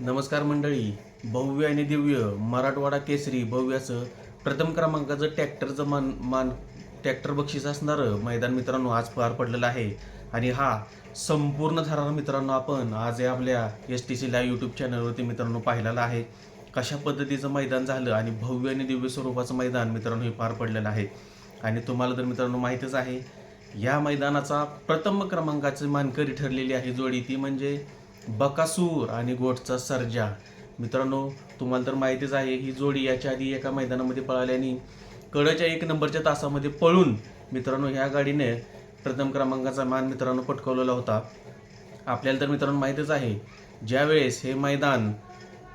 नमस्कार मंडळी. भव्य आणि दिव्य मराठवाडा केसरी भव्याचं प्रथम क्रमांकाचं ट्रॅक्टरचं मान मान ट्रॅक्टर बक्षीस असणारं मैदान मित्रांनो आज पार पडलेलं आहे. आणि हा संपूर्ण थरार मित्रांनो आपण आज आपल्या S T C live YouTube चॅनलवरती मित्रांनो पाहिलेला आहे. कशा पद्धतीचं मैदान झालं आणि भव्य आणि दिव्य स्वरूपाचं मैदान मित्रांनो हे पार पडलेलं आहे. आणि तुम्हाला तर मित्रांनो माहीतच आहे या मैदानाचा प्रथम क्रमांकाची मानकरी ठरलेली आहे जोडी. ती म्हणजे बकासूर आणि गोटचा सर्जा. मित्रांनो तुम्हाला तर माहितीच आहे ही जोडी याच्या आधी एका मैदानामध्ये पळाल्याने कडच्या एक नंबरच्या तासामध्ये पळून मित्रांनो ह्या गाडीने प्रथम क्रमांकाचा मान मित्रांनो पटकवलेला होता. आपल्याला तर मित्रांनो माहीतच आहे ज्यावेळेस हे मैदान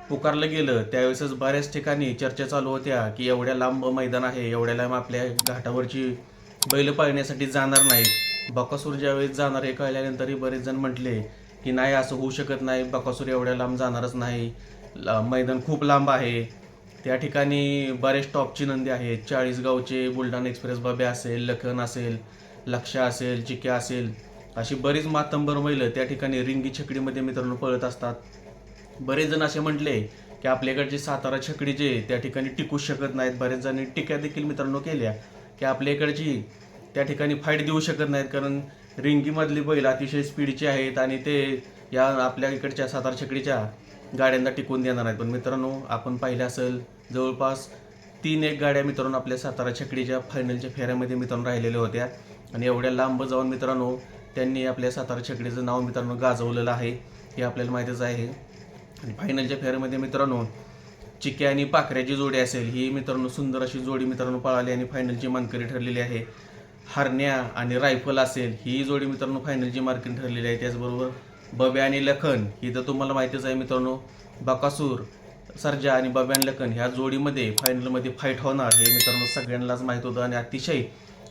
पुकारलं गेलं त्यावेळेसच बऱ्याच ठिकाणी चर्चा चालू होत्या की एवढ्या लांब मैदान आहे एवढ्या लांब आपल्या घाटावरची बैल पाळण्यासाठी जाणार नाहीत. बकासूर ज्यावेळेस जाणार हे कळल्यानंतरही बरेच जण म्हटले की नाही असं होऊ शकत नाही. बकासूर एवढ्या लांब जाणारच नाही. ला- मैदान खूप लांब आहे. त्या ठिकाणी बरेच टॉपची नंदी आहेत. चाळीसगावचे बुलढाणा एक्सप्रेस बाबे असेल लखन असेल लक्षा असेल चिक्या असेल अशी बरीच मातंबर बैलं त्या ठिकाणी रिंगी छकडीमध्ये मित्रांनो पळत असतात. बरेच जण असे म्हटले की आपल्याकडचे सातारा छकडी जे त्या ठिकाणी टिकू शकत नाहीत. बरेच जणांनी टीका देखील मित्रांनो केल्या की आपल्या इकडची त्या ठिकाणी फाईट देऊ शकत नाहीत. कारण रिंगीमधली बैल अतिशय स्पीडची आहेत आणि ते या आपल्या इकडच्या सातारा छकडीच्या गाड्यांना टिकून देणार आहेत. पण मित्रांनो आपण पाहिलं असेल जवळपास तीन एक गाड्या मित्रांनो आपल्या सातारा छकडीच्या फायनलच्या फेऱ्यामध्ये मित्रांनो राहिलेल्या होत्या. आणि एवढ्या लांब जाऊन मित्रांनो त्यांनी आपल्या सातारा छकडीचं नाव मित्रांनो गाजवलेलं आहे. हे आपल्याला माहीतच आहे. आणि फायनलच्या फेऱ्यामध्ये मित्रांनो चिक्या आणि पाखऱ्याची जोडी असेल. ही मित्रांनो सुंदर अशी जोडी मित्रांनो पळाली आणि फायनलची मानकरी ठरलेली आहे. हरण्या आणि रायफल असेल ही जोडी मित्रांनो फायनलची मार्किंग ठरलेली आहे त्याचबरोबर बब्या आणि लखन ही तर तुम्हाला माहितीच आहे मित्रांनो. बकासूर सर्जा आणि बब्या आणि लखन ह्या जोडीमध्ये फायनलमध्ये फाईट होणार हे मित्रांनो सगळ्यांनाच माहीत होतं आणि अतिशय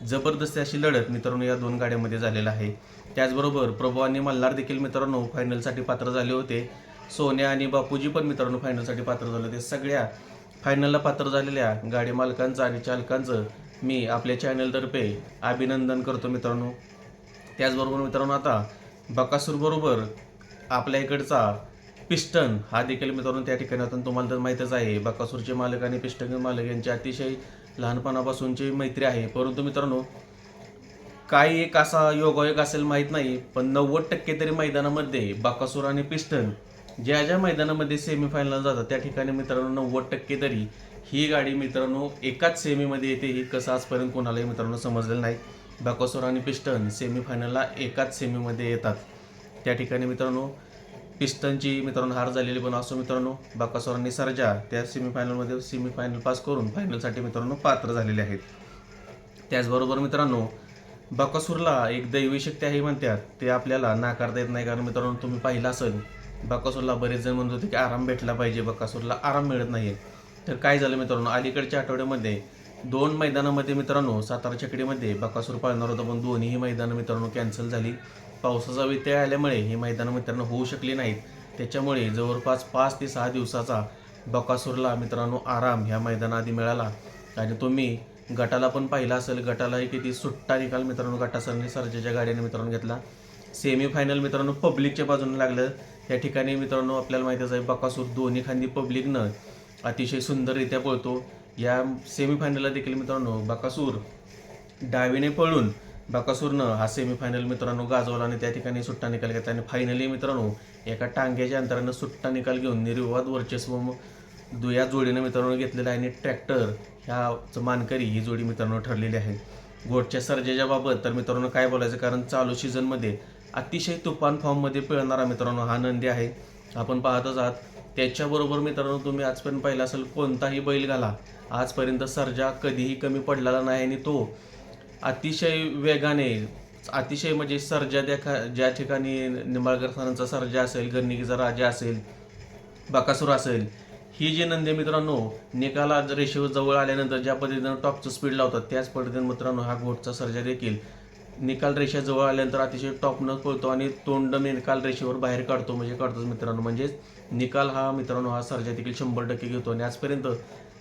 जबरदस्त अशी लढत मित्रांनो या दोन गाड्यांमध्ये झालेला आहे. त्याचबरोबर प्रभू आणि मल्हार देखील मित्रांनो फायनलसाठी पात्र झाले होते. सोन्या आणि बापूजी पण मित्रांनो फायनलसाठी पात्र झाले होते. सगळ्या फायनलला पात्र झालेल्या गाडी मालकांचं आणि चालकांचं मी आपल्या चॅनलतर्फे अभिनंदन करतो मित्रांनो. त्याचबरोबर मित्रांनो आता बकासूरबरोबर आपल्या इकडचा पिस्टन हा देखील मित्रांनो त्या ठिकाणी आता तुम्हाला तर माहीतच आहे बकासूरचे मालक आणि पिस्टन मालक यांची अतिशय लहानपणापासूनची मैत्री आहे. परंतु मित्रांनो काही एक असा योगायोग असेल माहीत नाही पण नव्वद टक्के तरी मैदानामध्ये बाकासूर आणि पिस्टन ज्या ज्या मैदानामध्ये सेमीफायनल जातात त्या ठिकाणी मित्रांनो नव्वद टक्के तरी ही गाडी मित्रांनो एकाच सेमीमध्ये येते. ही कसं आजपर्यंत कोणालाही मित्रांनो समजलेलं नाही. बाकासूर आणि पिस्टन सेमीफायनलला एकाच सेमीमध्ये येतात. त्या ठिकाणी मित्रांनो पिस्टनची मित्रांनो हार झालेली पण असो मित्रांनो बाकासूर आणि सरजा त्या सेमीफायनलमध्ये सेमीफायनल पास करून फायनलसाठी मित्रांनो पात्र झालेले आहेत. त्याचबरोबर मित्रांनो बकासूरला एक दैवी शक्ती आहे म्हणतात. ते आपल्याला नाकारता येत नाही कारण मित्रांनो तुम्ही पाहिलं असेल बकासूरला बरेच जण म्हणत होते की आराम भेटला पाहिजे बकासूरला आराम मिळत नाही आहे तर काय झालं मित्रांनो? अलीकडच्या आठवड्यामध्ये दोन मैदानामध्ये मित्रांनो सातारा छकडीमध्ये बकासूर पाळणार होता पण दोन्हीही मैदानं मित्रांनो कॅन्सल झाली. पावसाचा व्यत्यय आल्यामुळे ही मैदानं मित्रांनो होऊ शकली नाहीत. त्याच्यामुळे जवळपास पाच ते सहा दिवसाचा बकासूरला मित्रांनो आराम ह्या मैदानाआधी मिळाला. आणि तुम्ही गटाला पण पाहिला असेल. गटालाही किती सुट्टा निकाल मित्रांनो गटासरने सरजेच्या गाडीने मित्रांनो घेतला. सेमीफायनल मित्रांनो पब्लिकच्या बाजूने लागलं. त्या ठिकाणी मित्रांनो आपल्याला माहितीच आहे बकासूर दोन्ही खांदी पब्लिकनं अतिशय सुंदररित्या पळतो. या सेमीफायनलला देखील मित्रांनो बकासूर डावीने पळून बकासूरनं हा सेमीफायनल मित्रांनो गाजवला आणि त्या ठिकाणी सुट्टा निकाल घेतला. आणि फायनली मित्रांनो एका टांग्याच्या अंतरानं सुट्टा निकाल घेऊन निर्विवाद वर्चस्व दु- या जोडीनं मित्रांनो घेतलेलं आहे. आणि ट्रॅक्टर ह्याचं मानकरी ही जोडी मित्रांनो ठरलेली आहे. गोडच्या सर्जेच्या बाबत तर मित्रांनो काय बोलायचं? कारण चालू सीझनमध्ये अतिशय तुफान फॉर्ममध्ये पिळणारा मित्रांनो हा नंदी आहे. आपण पाहतच आहात त्याच्याबरोबर मित्रांनो तुम्ही आजपर्यंत पाहिला असेल कोणताही बैल घाला आजपर्यंत सर्जा कधीही कमी पडलेला नाही आणि तो अतिशय वेगाने अतिशय म्हणजे सर्जा देखा ज्या ठिकाणी निंबाळकर सरांचा सर्जा असेल गणनिकीचा राजा असेल बकासूर असेल ही जी नंदी मित्रांनो निकाला रेषेवर जवळ आल्यानंतर ज्या पद्धतीनं टॉपचं स्पीड लावतात त्याच पद्धतीनं मित्रांनो हा घोटचा सर्जा देखील निकाल रेषेजवळ आल्यानंतर अतिशय टॉपनं पळतो आणि तोंड निकाल रेषेवर बाहेर काढतो म्हणजे काढतोच मित्रांनो. म्हणजेच निकाल हा मित्रांनो हा सर्जा देखील शंभर टक्के घेतो. आणि आजपर्यंत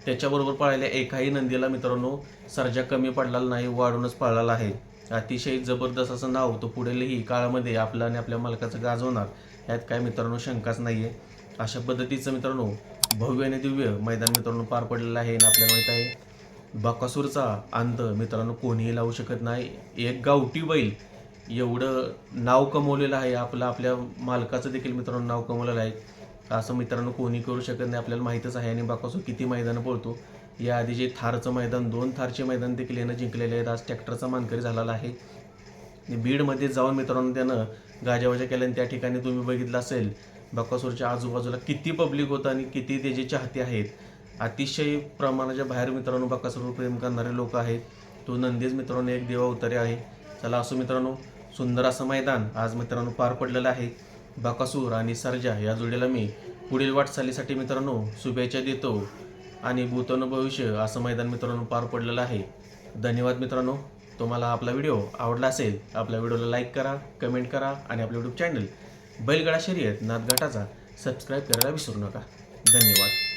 त्याच्याबरोबर पाळलेल्या एकाही नंदीला मित्रांनो सर्जा कमी पडलेला नाही वाढूनच पळाला आहे. अतिशय जबरदस्त असं नाव तो पुढीलही काळामध्ये आपलं आणि आपल्या मालकाचं गाजवणार यात काय मित्रांनो शंकाच नाही आहे अशा पद्धतीचं मित्रांनो भव्य आणि दिव्य मैदान मित्रांनो पार पडलेलं आहे आणि आपल्याला माहीत आहे बकासूरचा अंत मित्रांनो कोणीही लावू शकत नाही. एक गावठी बैल. एवढं नाव कमवलेलं आहे आपलं आपल्या मालकाचं देखील मित्रांनो नाव कमवलेलं आहे. असं मित्रांनो कोणी करू शकत नाही. आपल्याला माहीतच आहे आणि बकासूर किती मैदानं पळतो. या आधी जे थारचं मैदान दोन थारचे मैदान देखील यानं जिंकलेले आहेत. आज ट्रॅक्टरचा मानकरी झालेला आहे. बीडमध्ये जाऊन मित्रांनो त्यानं गाजावाजा केल्या आणि त्या ठिकाणी तुम्ही बघितलं असेल बकासूरच्या आजूबाजूला किती पब्लिक होतं आणि किती त्याचे चाहते आहेत. अतिशय प्रमाणाच्या बाहेर मित्रांनो बकासूरवर प्रेम करणारे लोक आहेत. तो नंदीज मित्रांनो एक देवा उतारे आहे. चला असो मित्रांनो सुंदर असं मैदान आज मित्रांनो पार पडलेलं आहे. बकासूर आणि सर्जा या जोडीला मी पुढील वाटचालीसाठी मित्रांनो शुभेच्छा देतो. आणि भूतन भविष्य असं मैदान मित्रांनो पार पडलेलं आहे. धन्यवाद मित्रांनो. तुम्हाला आपला व्हिडिओ आवडला असेल आपल्या व्हिडिओला लाईक करा कमेंट करा आणि आपलं यूट्यूब चॅनल बैलगाडा शर्यत नाथघाटाचा सबस्क्राईब करायला विसरू नका. धन्यवाद.